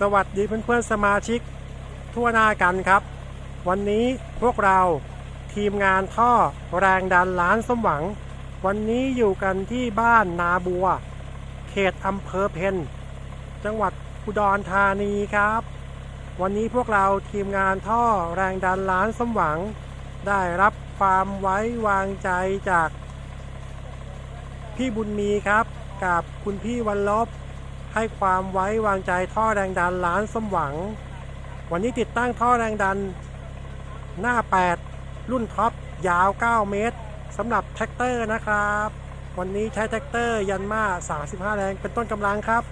สวัสดีเพื่อนๆสมาชิกทั่วหน้ากันครับ วันนี้พวกเราทีมงานท่อแรงดันล้านสมหวัง วันนี้อยู่กันที่บ้านนาบัว เขตอำเภอเพนจังหวัดอุดรธานีครับ วันนี้พวกเราทีมงานท่อแรงดันล้านสมหวัง ได้รับความไว้วางใจจาก พี่บุญมีครับ กับคุณพี่วันลบ ให้ความไว้วางใจท่อแรงดันล้านสมหวัง วันนี้ติดตั้งท่อแรงดันหน้า 8 รุ่นท็อปยาว 9 เมตรสำหรับแท็กเตอร์นะครับ วันนี้ใช้แท็กเตอร์ยันมา 35 แรงเป็นต้นกำลังครับ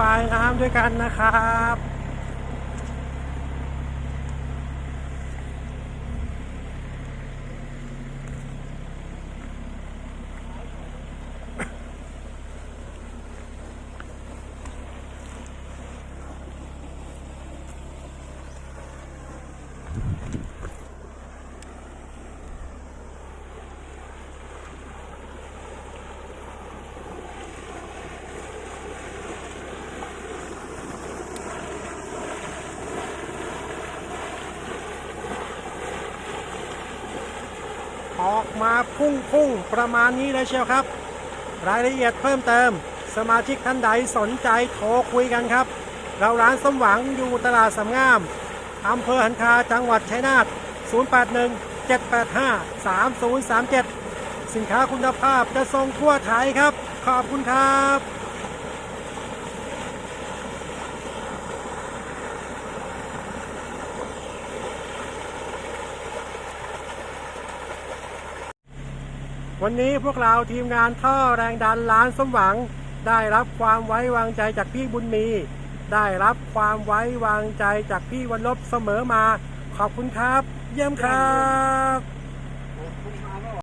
ปลายน้ำด้วยกันนะครับ ออกมาพุ่งพุ่งๆประมาณนี้เลยเชียวครับ รายละเอียดเพิ่มเติม สมาชิกท่านใดสนใจโทรคุยกันครับ เราร้านสมหวังอยู่ตลาดสำงามอำเภอหันคาจังหวัดชัยนาท 081 785 3037 สินค้าคุณภาพจะส่งทั่วไทยครับ ขอบคุณครับ วันนี้พวกเราทีมงานท่อแรงดันล้านสมหวัง ได้รับความไว้วางใจจากพี่บุญมี ได้รับความไว้วางใจจากพี่วันลบเสมอมา ขอบคุณครับ เยี่ยมครับ